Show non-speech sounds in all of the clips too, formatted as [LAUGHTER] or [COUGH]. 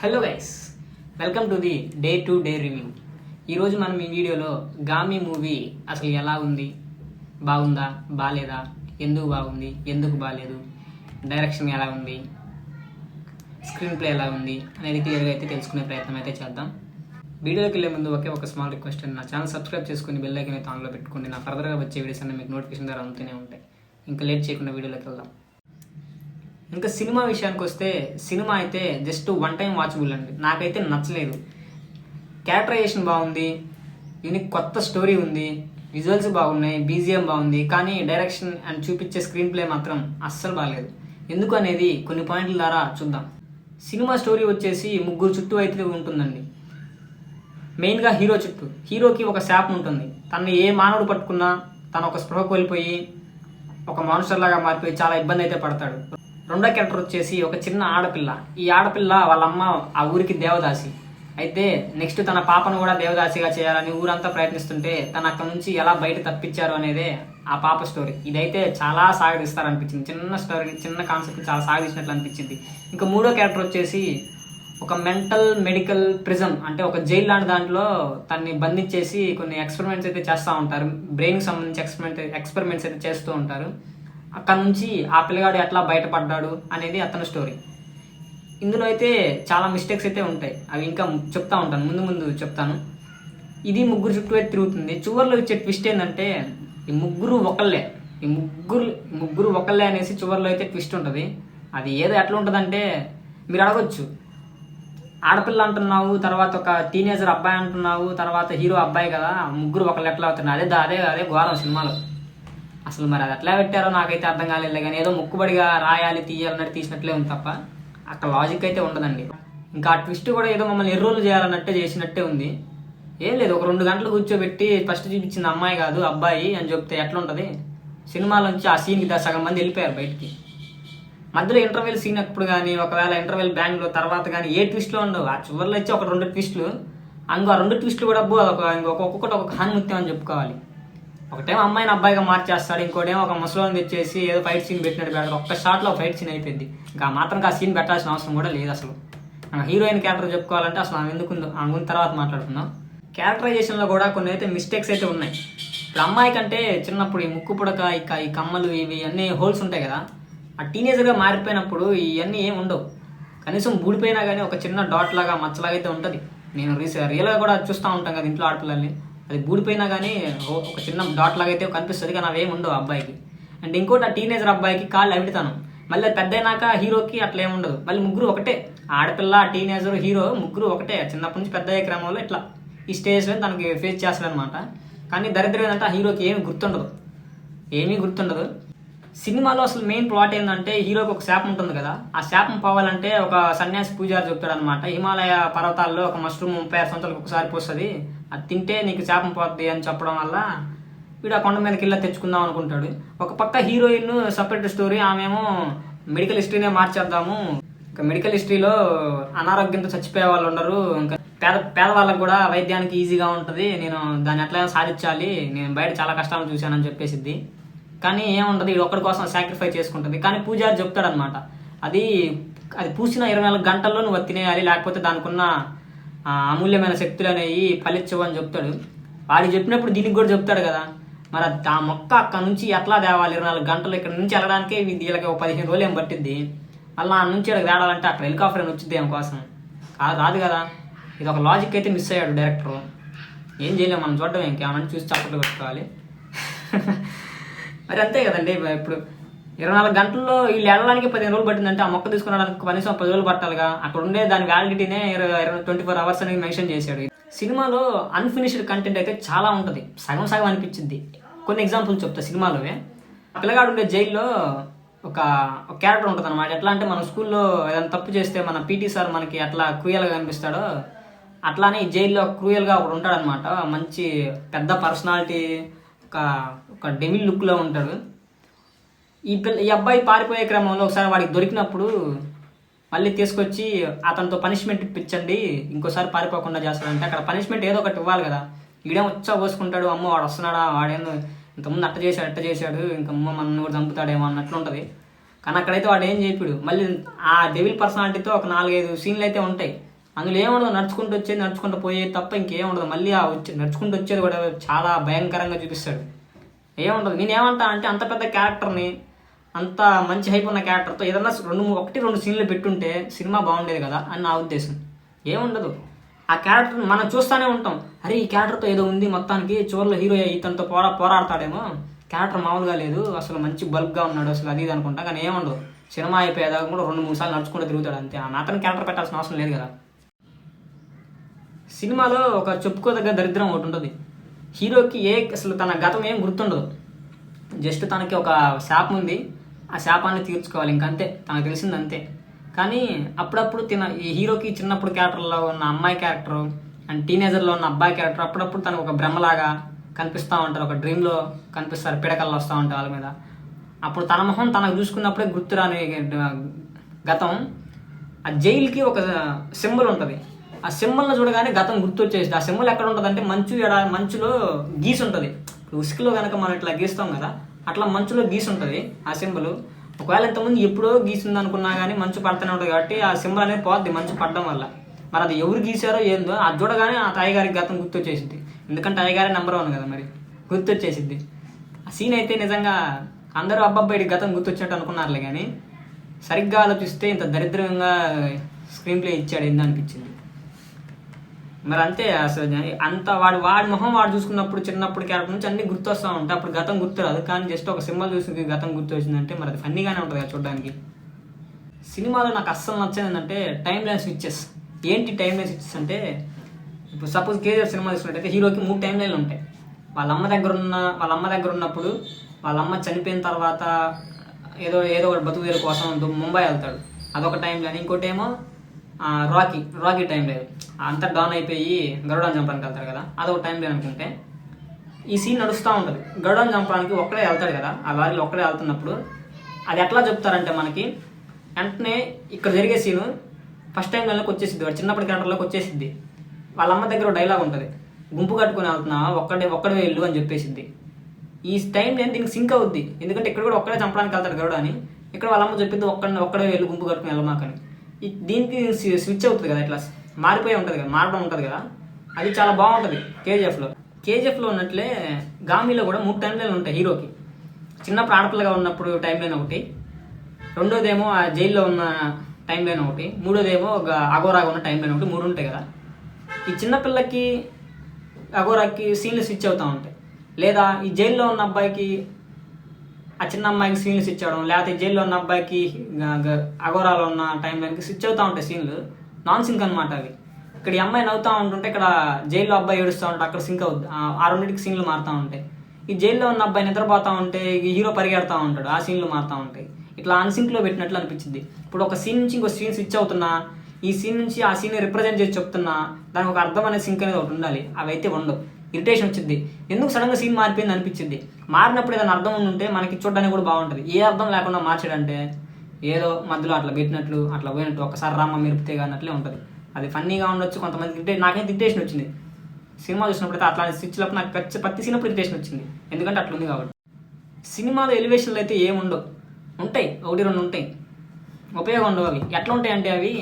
Hello guys welcome to the day to day review ఈరోజు మనం ఈ వీడియోలో గామి మూవీ అసలు ఎలా ఉంది? బాగుందా? బాగాలేదా ఎందుకు బాగుంది? ఎందుకు బాగాలేదు డైరెక్షన్ ఎలా ఉంది? స్క్రీన్ ప్లే ఎలా ఉంది? అనేది క్లియర్గా అయితే తెలుసుకునే ప్రయత్నం అయితే చేద్దాం. వీడియోకి వెళ్ళే ముందు ఒకే ఒక స్మాల్ రిక్వెస్ట్ అండి నా ఛానల్ సబ్స్క్రైబ్ చేసుకుని బెల్ ఐకన్ అయితే ఆన్లో పెట్టుకోండి. నా ఫర్దర్గా వచ్చే వీడియోస్ అన్నీ మీకు నోటిఫికేషన్ ద్వారా అందుతూనే ఉంటాయి. ఇంకా లేట్ చేయకుండా వీడియోలోకి వెళ్దాం. ఇంకా సినిమా విషయానికి వస్తే సినిమా అయితే జస్ట్ వన్ టైం వాచబుల్ అండి. నాకైతే నచ్చలేదు. క్యారెక్టరైజేషన్ బాగుంది. యూనిక్ కొత్త స్టోరీ ఉంది. విజువల్స్ బాగున్నాయి. బీజిఎం బాగుంది. కానీ డైరెక్షన్ అండ్ చూపించే స్క్రీన్ ప్లే మాత్రం అస్సలు బాగాలేదు ఎందుకు అనేది కొన్ని పాయింట్ల ద్వారా చూద్దాం. సినిమా స్టోరీ వచ్చేసి ముగ్గురు చుట్టూ అయితే ఉంటుందండి. మెయిన్గా హీరో చుట్టూ. హీరోకి ఒక శాపం ఉంటుంది. తను ఏ మానవుడు పట్టుకున్నా తను ఒక స్పృహ కోల్పోయి ఒక మాన్స్టర్ మారిపోయి చాలా ఇబ్బంది అయితే పడతాడు. రెండో క్యారెక్టర్ వచ్చేసి ఒక చిన్న ఆడపిల్ల. ఈ ఆడపిల్ల వాళ్ళ అమ్మ ఆ ఊరికి దేవదాసి. అయితే నెక్స్ట్ తన పాపను కూడా దేవదాసిగా చేయాలని ఊరంతా ప్రయత్నిస్తుంటే తన అక్కడ నుంచి ఎలా బయట తప్పించారు అనేదే ఆ పాప స్టోరీ. ఇదైతే చాలా సాగదిస్తారనిపించింది. చిన్న స్టోరీ చిన్న కాన్సెప్ట్ చాలా సాగదీసినట్లు అనిపించింది. ఇంకా మూడో క్యారెక్టర్ వచ్చేసి ఒక మెంటల్ మెడికల్ ప్రిజం అంటే ఒక జైల్ లాంటి దాంట్లో తన్ని బంధించేసి కొన్ని ఎక్స్పెరిమెంట్స్ అయితే చేస్తూ ఉంటారు. బ్రెయిన్కి సంబంధించి ఎక్స్పెరిమెంట్ ఎక్స్పెరిమెంట్స్ అయితే చేస్తూ ఉంటారు. అక్కడ నుంచి ఆ పిల్లగాడు ఎట్లా బయటపడ్డాడు అనేది అతని స్టోరీ ఇందులో అయితే చాలా మిస్టేక్స్ అయితే ఉంటాయి. అవి ఇంకా చెప్తా ఉంటాను. ముందు ముందు చెప్తాను. ఇది ముగ్గురు చుట్టూ అయితే తిరుగుతుంది. చివరిలో ఇచ్చే ట్విస్ట్ ఏంటంటే ఈ ముగ్గురు ఒకళ్ళే. ఈ ముగ్గురు ముగ్గురు ఒకళ్ళే అనేసి చివరిలో అయితే ట్విస్ట్ ఉంటుంది. అది ఏదో ఎట్లా ఉంటుందంటే మీరు అడగొచ్చు. ఆడపిల్ల అంటున్నావు తర్వాత ఒక టీనేజర్ అబ్బాయి అంటున్నావు తర్వాత హీరో అబ్బాయి కదా ముగ్గురు ఒకళ్ళు ఎట్లా అవుతున్నారు? అదే దా- అదే అదే ఘోరం సినిమాలో. అసలు మరి అది ఎట్లా పెట్టారో నాకైతే అర్థం కాలేదు కానీ ఏదో ముక్కుబడిగా రాయాలి తీయాలన్నట్టు తీసినట్లే ఉంది తప్ప అక్కడ లాజిక్ అయితే ఉండదండి. ఇంకా ఆ ట్విస్ట్ కూడా ఏదో మమ్మల్ని ఎర్రోలు చేయాలన్నట్టే చేసినట్టే ఉంది. ఏం లేదు ఒక రెండు గంటలు కూర్చోబెట్టి ఫస్ట్ చూపించింది అమ్మాయి కాదు అబ్బాయి అని చెప్తే ఎట్లా ఉంటుంది సినిమాలోంచి ఆ సీన్కి దా- సగం మంది వెళ్ళిపోయారు బయటికి. మధ్యలో ఇంటర్వెల్ సీన్ అప్పుడు కానీ ఒకవేళ ఇంటర్వెల్ బ్యాంగ్లో తర్వాత కానీ ఏ ట్విస్ట్లో ఉండవు. ఆ చివరిలో వచ్చి ఒక రెండు ట్విస్టులు అంగో ఆ రెండు ట్విస్టులు కూడా అబ్బో అదొక ఇంకొక ఒక్కొక్కటి ఒక హానిముత్యం అని చెప్పుకోవాలి. ఒకటేమో అమ్మాయిని అబ్బాయిగా మార్చేస్తాడు ఇంకోటేమో ఒక ముసలోని తెచ్చేసి ఏదో ఫైట్ సీన్ పెట్టినట్టు పెడతాడు. ఒక్క షాట్లో ఫైట్ సీన్ అయిపోయింది. ఇంకా ఆ మాత్రం ఆ సీన్ పెట్టాల్సిన అవసరం కూడా లేదు అసలు. హీరోయిన్ క్యారెక్టర్ చెప్పుకోవాలంటే అసలు ఆమె ఎందుకు ఉందో ఆమె గురించి తర్వాత మాట్లాడుకుందాం. క్యారెక్టరైజేషన్లో కూడా కొన్ని అయితే మిస్టేక్స్ అయితే ఉన్నాయి. ఇప్పుడు అమ్మాయి కంటే చిన్నప్పుడు ఈ ముక్కు పుడక ఇక ఈ కమ్మలు ఇవి అన్నీ హోల్స్ ఉంటాయి కదా. ఆ టీనేజర్గా మారిపోయినప్పుడు ఇవన్నీ ఏం ఉండవు. కనీసం బూడిపోయినా కానీ ఒక చిన్న డాట్ లాగా మచ్చలాగా అయితే ఉంటుంది. నేను రీసే రియల్గా కూడా చూస్తూ ఉంటాం కదా ఇంట్లో ఆడపిల్లల్ని. అది బూడిపోయినా కానీ ఓ- ఒక చిన్న డాట్ లాగా అయితే కనిపిస్తుంది కానీ అవి ఉండవు అబ్బాయికి. అండ్ ఇంకోటి ఆ టీనేజర్ అబ్బాయికి కాళ్ళు అవిడతాను మళ్ళీ పెద్ద అయినాక హీరోకి అట్లా ఏముండదు ఉండదు. మళ్ళీ ముగ్గురు ఒకటే. ఆడపిల్ల టీనేజర్ హీరో ముగ్గురు ఒకటే. చిన్నప్పటి నుంచి పెద్ద అయ్యే క్రమంలో ఇట్లా ఈ స్టేజ్లో తనకి ఫేస్ చేస్తాడు అనమాట కానీ దరిద్రం ఏంటంటే ఆ హీరోకి ఏమి గుర్తుండదు. ఏమీ గుర్తుండదు. సినిమాలో అసలు మెయిన్ ప్లాట్ ఏంటంటే హీరోకి ఒక శాపం ఉంటుంది కదా. ఆ శాపం పోవాలంటే ఒక సన్యాసి పూజారి చెప్తాడు అనమాట హిమాలయ పర్వతాల్లో ఒక మష్రూమ్ ముప్పై ఆరు సంవత్సరాలకు ఒకసారి పోస్తుంది. అది తింటే నీకు శాపం పోద్ది అని చెప్పడం వల్ల వీడు ఆ కొండ మీదకి వెళ్ళి తెచ్చుకుందాం అనుకుంటాడు. ఒక పక్క హీరోయిన్ సపరేట్ స్టోరీ ఆమెమో మెడికల్ హిస్టరీనే మార్చేద్దాము. ఇంకా మెడికల్ హిస్టరీలో అనారోగ్యంతో చచ్చిపోయే వాళ్ళు ఉండరు. ఇంకా పేద పేదవాళ్ళకు కూడా వైద్యానికి ఈజీగా ఉంటుంది. నేను దాన్ని ఎట్లయినా సాధించాలి? నేను బయట చాలా కష్టాలు చూశానని చెప్పేసిద్ది. కానీ ఏముండదు ఇది ఒక్కడి కోసం సాక్రిఫై చేసుకుంటుంది. కానీ పూజారి చెప్తాడనమాట అది అది పూసిన ఇరవై నాలుగు గంటల్లో నువ్వు అది తినేయాలి లేకపోతే దానికున్న అమూల్యమైన శక్తులు అనేవి ఫలించవు చెప్తాడు. వాడు చెప్పినప్పుడు దీనికి కూడా చెప్తాడు కదా. మరి ఆ మొక్క అక్కడ నుంచి ఎట్లా తేవాలి? ఇరవై నాలుగు గంటలు ఇక్కడ నుంచి వెళ్ళడానికే వీళ్ళకి ఒక పదిహేను రోజులు ఏం పట్టింది మళ్ళీ ఆ నుంచి ఇక్కడ తేడాలంటే అక్కడ హెలికాప్టర్ అని వచ్చింది ఏం కోసం? కాదు రాదు కదా. ఇది ఒక లాజిక్ అయితే మిస్ అయ్యాడు డైరెక్టర్ ఏం చేయలేము మనం చూడడం ఇంకేమన్నా చూసి చప్పట్లు పెట్టుకోవాలి [LAUGHS] మరి అంతే కదండి ఇప్పుడు ఇరవై నాలుగు గంటల్లో వీళ్ళు వెళ్ళడానికి పదిహేను రోజులు పట్టిందంటే ఆ మొక్క తీసుకురావడానికి కనీసం పది రోజులు పట్టాలిగా. అక్కడ ఉండే దాని వ్యాలిడిటీనే ఇరవై ఇరవై ట్వంటీ ఫోర్ అవర్స్ అనేది మెన్షన్ చేశాడు. సినిమాలో అన్ఫినిష్డ్ కంటెంట్ అయితే చాలా ఉంటుంది. సగం సగం అనిపించింది. కొన్ని ఎగ్జాంపుల్స్ చెప్తా సినిమాలోవే. పిల్లగాడు ఉండే జైల్లో ఒక క్యారెక్టర్ ఉంటుంది అనమాట ఎట్లా అంటే మన స్కూల్లో ఏదైనా తప్పు చేస్తే మన పీటీ సార్ మనకి ఎట్లా క్రూయల్గా కనిపిస్తాడో అట్లానే జైల్లో క్రూయల్గా ఒకడు ఉంటాడనమాట మంచి పెద్ద పర్సనాలిటీ ఒక ఒక డెమిల్ లుక్లో ఉంటాడు. ఈ పిల్ల ఈ అబ్బాయి పారిపోయే క్రమంలో ఒకసారి వాడికి దొరికినప్పుడు మళ్ళీ తీసుకొచ్చి అతనితో పనిష్మెంట్ ఇప్పించండి ఇంకోసారి పారిపోకుండా చేస్తాడంటే అక్కడ పనిష్మెంట్ ఏదో ఒకటి ఇవ్వాలి కదా. ఈడే వచ్చా పోసుకుంటాడు అమ్మ వాడు వస్తున్నాడా వాడేందో ఇంతకుముందు అట్ట చేశాడు అట్ట చేశాడు ఇంక అమ్మ మన కూడా చంపుతాడేమో అన్నట్లుంటుంది కానీ అక్కడైతే వాడు ఏం చెప్పాడు మళ్ళీ ఆ డెవిల్ పర్సనాలిటీతో ఒక నాలుగైదు సీన్లు అయితే ఉంటాయి. అందులో ఏముండదు నడుచుకుంటూ వచ్చేది నడుచుకుంటూ పోయేది తప్ప ఇంకేముండదు మళ్ళీ ఆ వచ్చి నడుచుకుంటూ వచ్చేది కూడా చాలా భయంకరంగా చూపిస్తాడు. ఏముండదు నేనేమంటా అంటే అంత పెద్ద క్యారెక్టర్ని అంత మంచి హైప్ ఉన్న క్యారెక్టర్తో ఏదన్నా రెండు మూడు- ఒకటి రెండు సీన్లు పెట్టుంటే సినిమా బాగుండేది కదా అని నా ఉద్దేశం. ఏముండదు. ఆ క్యారెక్టర్ మనం చూస్తూనే ఉంటాం. అరే ఈ క్యారెక్టర్తో ఏదో ఉంది మొత్తానికి చివరిలో హీరో ఇతనితో పోరా పోరాడతాడేమో. క్యారెక్టర్ మామూలుగా లేదు. అసలు మంచి బల్క్గా ఉన్నాడు. అసలు అది ఇది అనుకుంటా. కానీ ఏముండదు. సినిమా అయిపోయేదాకా కూడా రెండు మూడు సార్లు నడుచుకుంటూ తిరుగుతాడు అంతే. ఆ అతని క్యారెక్టర్ పెట్టాల్సిన అవసరం లేదు కదా. సినిమాలో ఒక చెప్పుకోదగ్గ దరిద్రం ఒకటి ఉంటుంది. హీరోకి ఏ అసలు తన గతం ఏం గుర్తుండదు. జస్ట్ తనకి ఒక శాపం ఉంది. ఆ శాపాన్ని తీర్చుకోవాలి. ఇంకంతే తనకు తెలిసింది అంతే. కానీ అప్పుడప్పుడు తిన ఈ హీరోకి చిన్నప్పుడు క్యారెక్టర్లో ఉన్న అమ్మాయి క్యారెక్టర్ అండ్ టీనేజర్లో ఉన్న అబ్బాయి క్యారెక్టర్ అప్పుడప్పుడు తనకు ఒక భ్రమలాగా కనిపిస్తూ ఉంటారు. ఒక డ్రీమ్లో కనిపిస్తారు. పిడకల్లో వస్తూ ఉంటారు వాళ్ళ మీద. అప్పుడు తన మొహం తనకు చూసుకున్నప్పుడే గుర్తురాని గతం. ఆ జైలుకి ఒక సింబల్ ఉంటుంది. ఆ సింబల్ని చూడగానే గతం గుర్తొచ్చేసి ఆ సింబల్ ఎక్కడ ఉంటుంది అంటే మంచు ఎడ మంచులో గీసి ఉంటుంది ఇప్పుడు ఉసుకలో కనుక మనం ఇట్లా గీస్తాం కదా అట్లా మంచులో గీసి ఉంటుంది ఆ సింబల్. ఒకవేళ ఇంతకుముందు ఎప్పుడో గీసింది అనుకున్నా కానీ మంచు పడుతూనే ఉంటుంది కాబట్టి ఆ సింబల్ అనేది పోద్ది మంచు పడడం వల్ల. మరి అది ఎవరు గీసారో ఏందో అది చూడగానే ఆ తాయిగారికి గతం గుర్తొచ్చేసింది ఎందుకంటే తాయిగారి నెంబర్ వన్ కదా మరి. గుర్తొచ్చేసింది ఆ సీన్ అయితే నిజంగా అందరూ అబ్బాయి గతం గుర్తొచ్చినట్టు అనుకున్నారులే కానీ సరిగ్గా ఆలోచిస్తే ఇంత దరిద్రంగా స్క్రీన్ ప్లే ఇచ్చాడు ఏందో అనిపించింది. మరి అంతే అసలు అంత వాడు వాడి మొహం వాడు చూసుకున్నప్పుడు చిన్నప్పుడు క్యారెక్టర్ నుంచి అన్ని గుర్తొస్తూ ఉంటాయి. అప్పుడు గతం గుర్తురాదు. కానీ జస్ట్ ఒక సింబల్ చూసి గతం గుర్తు వచ్చిందంటే మరి అది ఫన్నీగానే ఉంటుంది కదా చూడడానికి. సినిమాలో నాకు అస్సలు నచ్చింది ఏంటంటే టైం లైన్ స్విచ్చెస్ ఏంటి టైం లైన్ స్విచ్చెస్ అంటే ఇప్పుడు సపోజ్ కేజీఎఫ్ సినిమా తీసుకున్నట్టయితే హీరోకి మూడు టైం లైన్లు ఉంటాయి. వాళ్ళ అమ్మ దగ్గర ఉన్న వాళ్ళ అమ్మ దగ్గర ఉన్నప్పుడు వాళ్ళ అమ్మ చనిపోయిన తర్వాత ఏదో ఏదో ఒకటి బతుకుదేరు కోసం ముంబై వెళ్తాడు. అదొక టైం లైన్ ఇంకోటి ఏమో రాకీ రాకీ టైం లేదు అంతా డౌన్ అయిపోయి గరుడాన్ని చంపడానికి వెళ్తారు కదా. అదొక టైం లేదు అనుకుంటే. ఈ సీన్ నడుస్తూ ఉంటుంది. గరుడని చంపడానికి ఒక్కడే వెళ్తాడు కదా. ఆ లారీలో ఒక్కడే వెళ్తున్నప్పుడు అది ఎట్లా చెప్తారంటే మనకి వెంటనే ఇక్కడ జరిగే సీను ఫస్ట్ టైం లైన్లోకి వచ్చేసిద్ది. వాడు చిన్నప్పటి క్యారెక్టర్లోకి వచ్చేసిద్ది. వాళ్ళ అమ్మ దగ్గర డైలాగ్ ఉంటుంది. గుంపు కట్టుకుని వెళ్తున్నావా ఒక్కడే ఒక్కడే వెళ్ళు అని చెప్పేసిద్ది. ఈ టైం నేను దీనికి సింక్ అవుద్ది. ఎందుకంటే ఇక్కడ కూడా ఒక్కడే చంపడానికి వెళ్తాడు గరుడు అని. ఇక్కడ వాళ్ళ అమ్మ చెప్పింది ఒక్కడే ఒక్కడే వెళ్ళి గుంపు కట్టుకుని వెళ్ళమాకని. దీనికి స్వి- స్విచ్ అవుతుంది కదా ఇట్లా మారిపోయి ఉంటుంది కదా మారడం ఉంటుంది కదా అది చాలా బాగుంటుంది కేజీఎఫ్లో. కేజీఎఫ్లో ఉన్నట్లే గామీలో కూడా మూడు టైం లైన్లు ఉంటాయి హీరోకి. చిన్నప్పుడు ఆడపిల్లగా ఉన్నప్పుడు టైం లైన్ ఒకటి రెండోదేమో ఆ జైల్లో ఉన్న టైం లైన్ ఒకటి మూడోదేమో ఒక అగోరాగా ఉన్న టైం లైన్ ఒకటి మూడు ఉంటాయి కదా. ఈ చిన్నపిల్లకి అగోరాకి సీన్లు స్విచ్ అవుతూ ఉంటాయి. లేదా ఈ జైల్లో ఉన్న అబ్బాయికి ఆ చిన్న అమ్మాయికి సీన్లు స్విచ్ లేకపోతే జైల్లో ఉన్న అబ్బాయికి గ- ఉన్న టైం స్విచ్ అవుతూ ఉంటాయి సీన్లు నాన్ సింక్ అనమాట అవి. ఇక్కడ ఈ అమ్మాయి నవ్వుతూ ఉంటుంటే ఇక్కడ జైల్లో అబ్బాయి ఏడుస్తూ ఉంటాడు అక్కడ సింక్ అవుద్ది. ఆ- ఆ రెండింటికి సీన్లు మారుతూ ఉంటాయి. ఈ జైల్లో ఉన్న అబ్బాయి నిద్రపోతూ ఉంటే ఈ హీరో పరిగెడతా ఉంటాడు. ఆ సీన్లు మారుతూ ఉంటాయి. ఇట్లా అన్సింక్లో పెట్టినట్లు అనిపించింది ఇప్పుడు ఒక సీన్ నుంచి ఇంకో సీన్ స్విచ్ అవుతున్నా ఈ సీన్ నుంచి ఆ సీన్ రిప్రజెంట్ చేసి చెప్తున్నా దానికి ఒక అర్థం అనే సింక్ అనేది ఒకటి ఉండాలి. అవి అయితే ఉండవు. ఇరిటేషన్ వచ్చింది. ఎందుకు సడన్గా సీన్ మారిపోయింది అనిపించింది. మారినప్పుడు ఏదైనా అర్థం ఉంటే మనకి చూడడానికి కూడా బాగుంటుంది. ఏ అర్థం లేకుండా మార్చాడంటే ఏదో మధ్యలో అట్లా పెట్టినట్లు అట్లా పోయినట్టు ఒకసారి రామ్మ మెరిపితే అన్నట్లే ఉంటుంది. అది ఫన్నీగా ఉండొచ్చు కొంతమంది ఇరిటే నాకైతే ఇరిటేషన్ వచ్చింది. సినిమా చూసినప్పుడు అయితే అట్లాంటి స్విచ్లప్పుడు నాకు ప్రతి ప్రతి సీనప్పుడు ఇరిటేషన్ వచ్చింది. ఎందుకంటే అట్లా ఉంది కాబట్టి. సినిమాలో ఎలివేషన్లు అయితే ఏముండవు. ఉంటాయి. ఒకటి రెండు ఉంటాయి. ఉపయోగం ఉండవు అవి. ఎట్లా ఉంటాయి అంటే అవి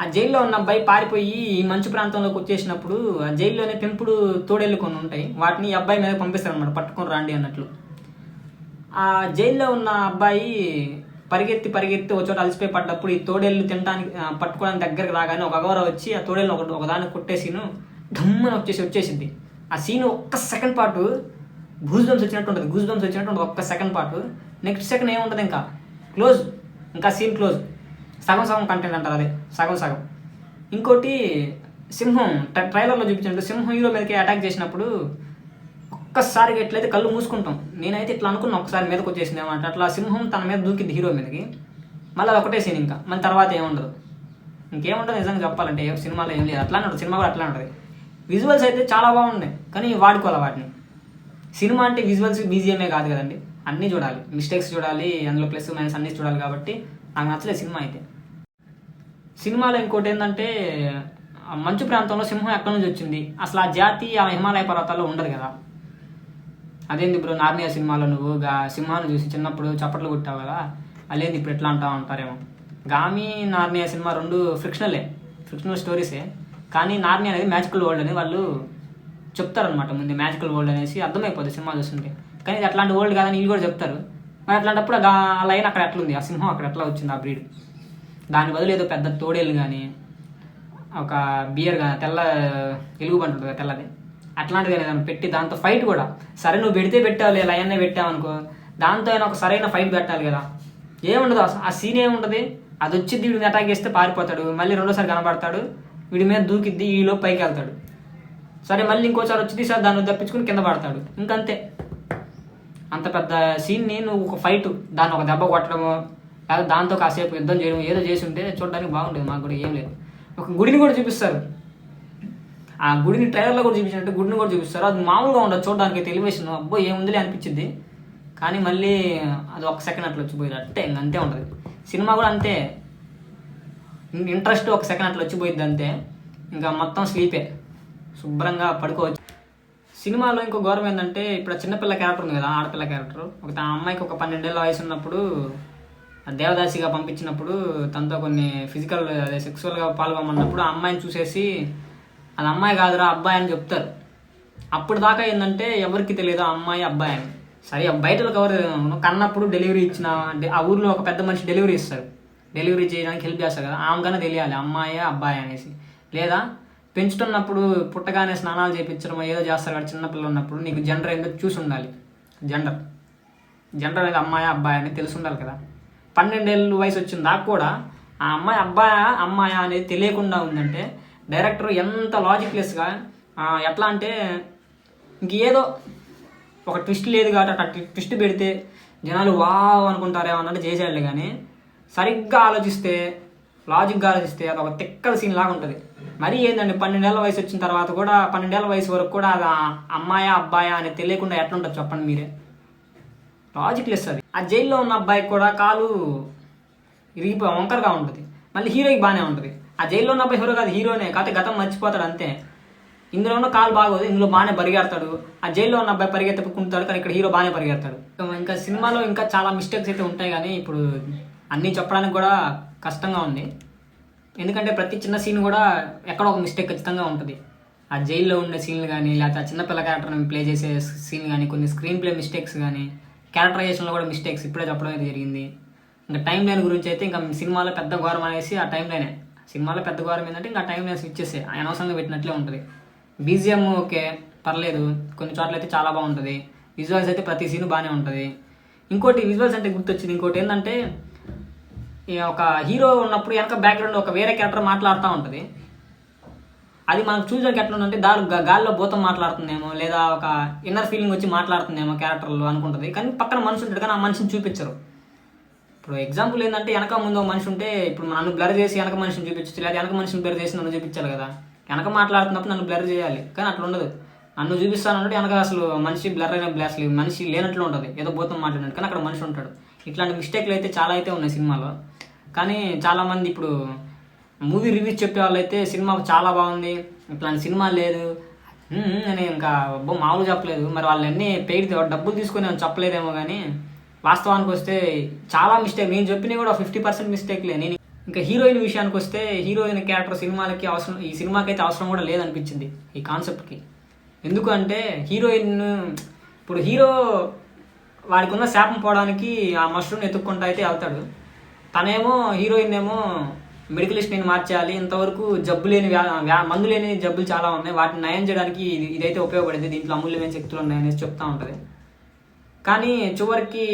ఆ జైల్లో ఉన్న అబ్బాయి పారిపోయి ఈ మంచు ప్రాంతంలోకి వచ్చేసినప్పుడు ఆ జైల్లోనే పెంపుడు తోడేళ్ళు కొన్ని ఉంటాయి. వాటిని ఈ అబ్బాయి మీద పంపిస్తారు అనమాట పట్టుకొని రండి అన్నట్లు. ఆ జైల్లో ఉన్న అబ్బాయి పరిగెత్తి పరిగెత్తి ఒక చోట అలసిపోయి పడ్డప్పుడు ఈ తోడేళ్ళు తినడానికి పట్టుకోవడానికి దగ్గరికి రాగానే ఒక అగవర వచ్చి ఆ తోడేళ్ళు ఒక ఒకదాన్ని కొట్టేసిను ఢమ్మని వచ్చేసి వచ్చేసింది. ఆ సీన్ ఒక్క సెకండ్ పాటు గూస్ బంప్స్ వచ్చినట్టు ఉంటుంది. గూస్ బంప్స్ వచ్చినట్టు ఉంటుంది ఒక్క సెకండ్ పాటు. నెక్స్ట్ సెకండ్ ఏముంటుంది ఇంకా? క్లోజ్. ఇంకా సీన్ క్లోజ్. సగం సగం కంటెంట్ అంటారు అదే. సగం సగం. ఇంకోటి సింహం. ట్రైలర్లో చూపించినట్టు సింహం హీరో మీదకి అటాక్ చేసినప్పుడు ఒక్కసారిగా ఎట్లయితే కళ్ళు మూసుకుంటాం. నేనైతే ఇట్లా అనుకున్నా ఒకసారి మీదకి వచ్చేసింది అనమాట అట్లా సింహం తన మీద దూకింది హీరో మీదకి. మళ్ళీ అది ఒకటే సీన్ ఇంకా. మళ్ళీ తర్వాత ఏముండదు. ఇంకేముంటుంది నిజంగా చెప్పాలంటే. సినిమాలో ఏం లేదు. అట్లానే ఉంటుంది. సినిమా కూడా అట్లా ఉంటుంది. విజువల్స్ అయితే చాలా బాగున్నాయి. కానీ వాడుకోవాలి వాటిని? సినిమా అంటే విజువల్స్ బీజిఎంఏ కాదు కదండి. అన్నీ చూడాలి. మిస్టేక్స్ చూడాలి. అందులో ప్లస్ మైనస్ అన్నీ చూడాలి కాబట్టి నాకు నచ్చలేదు సినిమా అయితే. సినిమాలో ఇంకోటి ఏంటంటే మంచు ప్రాంతంలో సింహం ఎక్కడి నుంచి వచ్చింది? అసలు ఆ జాతి ఆ హిమాలయ పర్వతాల్లో ఉండదు కదా. అదేంది ఇప్పుడు నార్నియా సినిమాలో నువ్వు గా సింహాన్ని చూసి చిన్నప్పుడు చప్పట్లు కొట్టావు కదా? అదేంది ఇప్పుడు ఎట్లా అంటావు అంటారేమో గామి నార్నియా సినిమా రెండు ఫిక్షనలే ఫిక్షనల్ స్టోరీసే కానీ నార్నియా అనేది మ్యాజికల్ వరల్డ్ అని వాళ్ళు చెప్తారనమాట ముందు మ్యాజికల్ వరల్డ్ అనేసి అర్థమైపోతుంది సినిమా చూస్తుంటే. కానీ ఇది అట్లాంటి వరల్డ్ కాదని వీళ్ళు కూడా చెప్తారు. మరి అట్లాంటప్పుడు ఆ ఆ లైన్ అక్కడ ఎట్లా ఉంది ఆ సింహం అక్కడ ఎట్లా వచ్చింది? ఆ బ్రీడ్ దాని బదులు ఏదో పెద్ద తోడేలు కానీ ఒక బియర్ కానీ తెల్ల ఎలుగుబంటి ఉంటుంది కదా తెల్లది. అట్లాంటిది కానీ పెట్టి దాంతో ఫైట్ కూడా. సరే నువ్వు పెడితే పెట్టావు లేదా పెట్టావనుకో పెట్టావు అనుకో దాంతో అయినా ఒక సరైన ఫైట్ పెట్టాలి కదా. ఏముండదు ఆ సీన్ ఏముంటుంది? అది వచ్చి వీడిని అటాక్ చేస్తే పారిపోతాడు మళ్ళీ రెండోసారి కనబడతాడు వీడి మీద దూకిద్ది ఈలో పైకి వెళ్తాడు. సరే మళ్ళీ ఇంకోసారి వచ్చి సార్ దాన్ని తప్పించుకుని కింద పడతాడు. ఇంకంతే. అంత పెద్ద సీన్ని నువ్వు ఒక ఫైట్ దాన్ని ఒక దెబ్బ కొట్టడము కాదు దాంతో కాసేపు యుద్ధం చేయడం ఏదో చేసి ఉంటే చూడడానికి బాగుంటుంది మాకు కూడా ఏం లేదు. ఒక గుడిని కూడా చూపిస్తారు. ఆ గుడిని ట్రైలర్లో కూడా చూపించినట్టు గుడిని కూడా చూపిస్తారు. అది మామూలుగా ఉండదు. చూడడానికి టెలివిజన్ అబ్బో ఏముందిలే అనిపించింది. కానీ మళ్ళీ అది ఒక సెకండ్ అట్లా వచ్చిపోయింది. అంటే ఇంక అంతే ఉంటుంది. సినిమా కూడా అంతే. ఇంట్రెస్ట్ ఒక సెకండ్ అట్లా వచ్చిపోయింది అంతే. ఇంకా మొత్తం స్లీపే. శుభ్రంగా పడుకోవచ్చు. సినిమాలో ఇంకో గౌరవం ఏంటంటే ఇప్పుడు చిన్నపిల్ల క్యారెక్టర్ ఉంది కదా ఆడపిల్ల క్యారెక్టర్. ఒక అమ్మాయికి ఒక పన్నెండేళ్ళ వయసు ఉన్నప్పుడు దేవదాసిగా పంపించినప్పుడు తనతో కొన్ని ఫిజికల్ అదే సెక్సువల్గా పాల్గొమన్నప్పుడు ఆ అమ్మాయిని చూసేసి అది అమ్మాయి కాదురా అబ్బాయి అని చెప్తారు. అప్పుడు దాకా ఏంటంటే ఎవరికి తెలియదు ఆ అమ్మాయి అబ్బాయి అని. సరే బయట ఎవరు కన్నప్పుడు డెలివరీ ఇచ్చిన అంటే ఆ ఊర్లో ఒక పెద్ద మనిషి డెలివరీ ఇస్తారు డెలివరీ చేయడానికి హెల్ప్ చేస్తారు కదా. ఆమెకన్నా తెలియాలి అమ్మాయి అబ్బాయి అనేసి. లేదా పెంచుతున్నప్పుడు పుట్టగానే స్నానాలు చేయించడం ఏదో చేస్తారు కదా చిన్నపిల్లలు ఉన్నప్పుడు నీకు జెండర్ ఏందో చూసి ఉండాలి. జెండర్ జెండర్ అనేది అమ్మాయి అబ్బాయి అని తెలిసి ఉండాలి కదా. పన్నెండేళ్ళు వయసు వచ్చిన దాకా కూడా ఆ అమ్మాయి అబ్బాయా అమ్మాయా అనేది తెలియకుండా ఉందంటే డైరెక్టర్ ఎంత లాజిక్లెస్గా ఎట్లా అంటే ఇంకేదో ఒక ట్విస్ట్ లేదు కాబట్టి అట్లా ట్విస్ట్ పెడితే జనాలు వావ్ అనుకుంటారేమో అన్నట్టు చేసేయాలి కానీ సరిగ్గా ఆలోచిస్తే లాజిక్గా ఆలోచిస్తే అది ఒక తిక్కల సీన్ లాగా ఉంటుంది. మరీ ఏంటండి పన్నెండేళ్ళ వయసు వచ్చిన తర్వాత కూడా పన్నెండేళ్ళ వయసు వరకు కూడా అది అమ్మాయా అబ్బాయా అనేది తెలియకుండా ఎట్లా ఉంటుంది చెప్పండి మీరే. లాజిక్లెస్ అది ఆ జైల్లో ఉన్న అబ్బాయికి కూడా కాలు ఇరిగిపో వంకరగా ఉంటుంది. మళ్ళీ హీరోకి బాగానే ఉంటుంది. ఆ జైల్లో ఉన్న అబ్బాయి హీరో కాదు హీరోనే. కాకపోతే గతం మర్చిపోతాడు అంతే. ఇందులో ఉన్న కాలు బాగోదు ఇందులో బాగానే పరిగెడతాడు. ఆ జైల్లో ఉన్న అబ్బాయి పరిగెత్తుకుంటాడు కానీ ఇక్కడ హీరో బాగానే పరిగెడతాడు. ఇంకా సినిమాలో ఇంకా చాలా మిస్టేక్స్ అయితే ఉంటాయి కానీ ఇప్పుడు అన్నీ చెప్పడానికి కూడా కష్టంగా ఉంది. ఎందుకంటే ప్రతి చిన్న సీన్ కూడా ఎక్కడో ఒక మిస్టేక్ ఖచ్చితంగా ఉంటుంది. ఆ జైల్లో ఉండే సీన్లు కానీ లేకపోతే ఆ చిన్నపిల్ల క్యారెక్టర్ని ప్లే చేసే సీన్ కానీ కొన్ని స్క్రీన్ ప్లే మిస్టేక్స్ కానీ క్యారెక్టరైజేషన్లో కూడా మిస్టేక్స్ ఇప్పుడే చెప్పడం అయితే జరిగింది. ఇంకా టైం లైన్ గురించి అయితే ఇంకా సినిమాలో పెద్ద ఘోరం అనేసి ఆ టైం లైనే సినిమాలో పెద్ద ఘోరం ఏంటంటే ఇంకా టైం లైన్ స్విచ్ చేసే అనవసరంగా పెట్టినట్లే ఉంటుంది. బీజిఎం ఓకే పర్లేదు. కొన్ని చోట్ల అయితే చాలా బాగుంటుంది. విజువల్స్ అయితే ప్రతి సీన్ బాగానే ఉంటుంది. ఇంకోటి విజువల్స్ అంటే గుర్తొచ్చింది. ఇంకోటి ఏంటంటే ఒక హీరో ఉన్నప్పుడు వెనక బ్యాక్గ్రౌండ్ ఒక వేరే క్యారెక్టర్ మాట్లాడుతూ ఉంటుంది. అది మనకు చూడడానికి ఎట్లా ఉందంటే దాని గాల్లో భూతం మాట్లాడుతుందేమో లేదా ఒక ఇన్నర్ ఫీలింగ్ వచ్చి మాట్లాడుతుందేమో క్యారెక్టర్లు అనుకుంటుంది. కానీ పక్కన మనిషి ఉంటాడు కానీ ఆ మనిషిని చూపించరు. ఇప్పుడు ఎగ్జాంపుల్ ఏంటంటే వెనక ముందు మనిషి ఉంటే ఇప్పుడు నన్ను బ్లర్ చేసి వెనక మనిషిని చూపించచ్చు లేదా వెనక మనిషిని బ్లర్ చేసి నన్ను చూపించాలి కదా. వెనక మాట్లాడుతున్నప్పుడు నన్ను బ్లర్ చేయాలి కానీ అట్లా ఉండదు. నన్ను చూపిస్తానంటే వెనక అసలు మనిషి బ్లర్ అయిన బ్లాస్ మనిషి లేనట్లు ఉంటుంది. ఏదో భూతం మాట్లాడినట్టు కానీ అక్కడ మనిషి ఉంటాడు. ఇట్లాంటి మిస్టేక్లు అయితే చాలా అయితే ఉన్నాయి సినిమాలో. కానీ చాలామంది ఇప్పుడు మూవీ రివ్యూస్ చెప్పే వాళ్ళు అయితే సినిమా చాలా బాగుంది. ఇట్లాంటి సినిమా లేదు. అని ఇంకా అబ్బో మామూలు చెప్పలేదు. మరి వాళ్ళు అన్నీ పెయిడ్ డబ్బులు తీసుకొని ఏమో చెప్పలేదేమో కానీ వాస్తవానికి వస్తే చాలా మిస్టేక్ నేను చెప్పినవి కూడా ఫిఫ్టీ పర్సెంట్ మిస్టేక్లే నేను ఇంకా హీరోయిన్ విషయానికి వస్తే హీరోయిన్ క్యారెక్టర్ సినిమాలకి అవసరం ఈ సినిమాకి అయితే అవసరం కూడా లేదనిపించింది ఈ కాన్సెప్ట్కి ఎందుకంటే హీరోయిన్ ఇప్పుడు హీరో వాడికి ఉన్న శాపం పోవడానికి ఆ మష్రూమ్ ఎత్తుక్కుంటా అయితే వెళ్తాడు. తనేమో హీరోయిన్ ఏమో మెడికలిస్ట్ నేను మార్చేయాలి ఇంతవరకు జబ్బు లేని వ్యా- మందు లేని జబ్బులు చాలా ఉన్నాయి. వాటిని నయం చేయడానికి ఇది ఇదైతే ఉపయోగపడింది. దీంట్లో అమూల్యమైన శక్తులు ఉన్నాయనేసి చెప్తా ఉంటుంది. కానీ చివరికి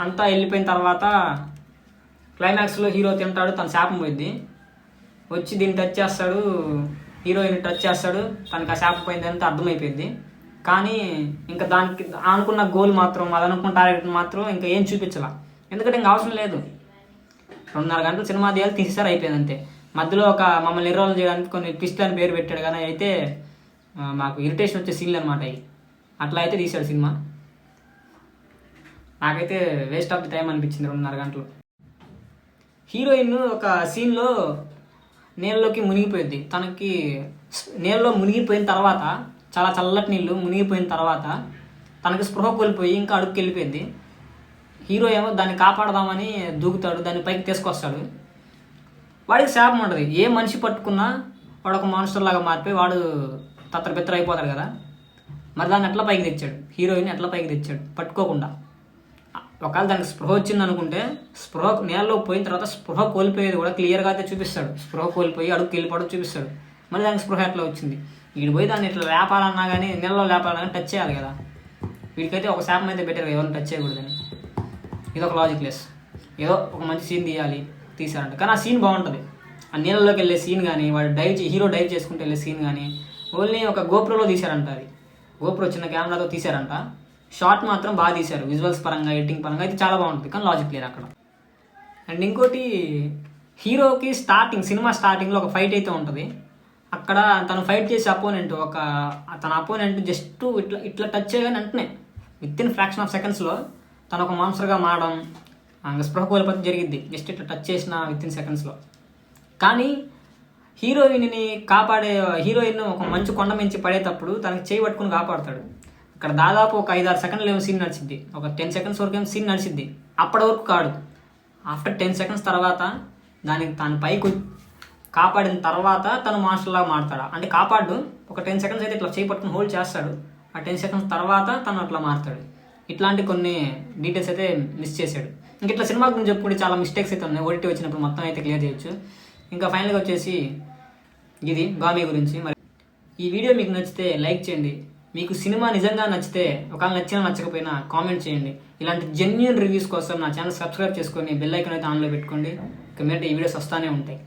అంతా వెళ్ళిపోయిన తర్వాత క్లైమాక్స్లో హీరో తింటాడు తన శాపం పోయింది వచ్చి దీన్ని టచ్ చేస్తాడు హీరోయిన్ టచ్ చేస్తాడు తనకి ఆ శాపం పోయింది అంతా అర్థమైపోయింది కానీ ఇంకా దానికి అనుకున్న గోల్ మాత్రం అది అనుకున్న టార్గెట్ మాత్రం ఇంకా ఏం చూపించాల. ఎందుకంటే ఇంకా అవసరం లేదు. రెండున్నర గంటలు సినిమా తీయాలి తీసేసారు అయిపోయింది అంతే. మధ్యలో ఒక మమ్మల్ని నిర్వహణ చేయడానికి కొన్ని ట్విస్ట్ అని పేరు పెట్టాడు కానీ అయితే మాకు ఇరిటేషన్ వచ్చే సీన్లు అనమాట అవి. అట్లా అయితే తీశాడు సినిమా. నాకైతే వేస్ట్ ఆఫ్ ది టైం అనిపించింది రెండున్నర గంటలు. హీరోయిన్ ఒక సీన్లో నీళ్ళలోకి మునిగిపోయింది. తనకి నీళ్ళలో మునిగిపోయిన తర్వాత చాలా చల్లటి నీళ్ళు మునిగిపోయిన తర్వాత తనకి స్పృహ కోల్పోయి ఇంకా అడుగుకి వెళ్ళిపోయింది. హీరో ఏమో దాన్ని కాపాడదామని దూకుతాడు దాన్ని పైకి తీసుకొస్తాడు. వాడికి శాపం ఉంటుంది ఏ మనిషి పట్టుకున్నా వాడు ఒక మాన్స్టర్ లాగా మారిపోయి వాడు తత్రపిత్ర అయిపోతాడు కదా. మరి దాన్ని ఎట్లా పైకి తెచ్చాడు? హీరోయిన్ ఎట్లా పైకి తెచ్చాడు? పట్టుకోకుండా. ఒకవేళ దానికి స్పృహ వచ్చింది అనుకుంటే స్పృహ నేలలో పోయిన తర్వాత స్పృహ కోల్పోయేది కూడా క్లియర్గా అయితే చూపిస్తాడు. స్పృహ కోల్పోయి అడుగు వెళ్ళిపోవడం చూపిస్తాడు. మరి దానికి స్పృహ ఎట్లా వచ్చింది? వీడు పోయి దాన్ని ఇట్లా లేపాలన్నా కానీ నీళ్ళలో లేపాలన్నా టచ్ చేయాలి కదా. వీడికైతే ఒక శాపం అయితే బెటర్ ఎవరిని టచ్ చేయకూడదని. ఇది ఒక లాజిక్ లెస్ ఏదో ఒక మంచి సీన్ తీయాలి తీసారంట కానీ ఆ సీన్ బాగుంటుంది. ఆ నీళ్ళలోకి వెళ్ళే సీన్ కానీ వాడు డైవ్ హీరో డైవ్ చేసుకుంటూ వెళ్ళే సీన్ కానీ ఓన్లీ ఒక గోప్రోలో తీశారంట అది. గోప్రో చిన్న కెమెరాతో తీశారంట. షార్ట్ మాత్రం బాగా తీశారు. విజువల్స్ పరంగా ఎడిటింగ్ పరంగా అయితే చాలా బాగుంటుంది. కానీ లాజిక్ లేదు అక్కడ. అండ్ ఇంకోటి హీరోకి స్టార్టింగ్ సినిమా స్టార్టింగ్లో ఒక ఫైట్ అయితే ఉంటుంది. అక్కడ తను ఫైట్ చేసే అపోనెంట్ ఒక తన అపోనెంట్ జస్ట్ ఇట్లా ఇట్లా టచ్ చేయగానే వెంటనే విత్ ఇన్ ఫ్రాక్షన్ ఆఫ్ సెకండ్స్లో తను ఒక మాన్సర్గా మారడం ఇంకా స్పృహ కోల్పోతే జరిగింది జస్ట్ ఇట్లా టచ్ చేసిన విత్ ఇన్ సెకండ్స్లో కానీ హీరోయిన్ని కాపాడే హీరోయిన్ ఒక మంచి కొండ మించి పడేటప్పుడు తనకి చేయి పట్టుకుని కాపాడతాడు. ఇక్కడ దాదాపు ఒక ఐదారు సెకండ్లు ఏమో సీన్ నడిచింది ఒక టెన్ సెకండ్స్ వరకు ఏమో సీన్ నడిచింది అప్పటి వరకు కాడు ఆఫ్టర్ టెన్ సెకండ్స్ తర్వాత దానికి తన పైకి కాపాడిన తర్వాత తను మాస్టర్లాగా మారుతాడు. అంటే కాపాడు ఒక టెన్ సెకండ్స్ అయితే ఇట్లా చేయి పట్టుకుని హోల్డ్ చేస్తాడు. ఆ టెన్ సెకండ్స్ తర్వాత తను అట్లా మారుతాడు. ఇట్లాంటి కొన్ని డీటెయిల్స్ అయితే మిస్ చేశాడు. ఇంక ఇట్లా సినిమా గురించి చెప్పుకుంటే చాలా మిస్టేక్స్ అయితే ఉన్నాయి. ఓటీటీ వచ్చినప్పుడు మొత్తం అయితే క్లియర్ చేయొచ్చు. ఇంకా ఫైనల్గా వచ్చేసి ఇది గామి గురించి. మరి ఈ వీడియో మీకు నచ్చితే లైక్ చేయండి. మీకు సినిమా నిజంగా నచ్చితే ఒకవేళ నచ్చినా నచ్చకపోయినా కామెంట్ చేయండి. ఇలాంటి జెన్యున్ రివ్యూస్ కోసం నా ఛానల్ సబ్స్క్రైబ్ చేసుకొని బెల్ ఐకాన్ అయితే ఆన్లో పెట్టుకోండి. ఇక మీద ఈ వీడియోస్ వస్తూనే ఉంటాయి.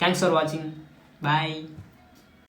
Thanks for watching bye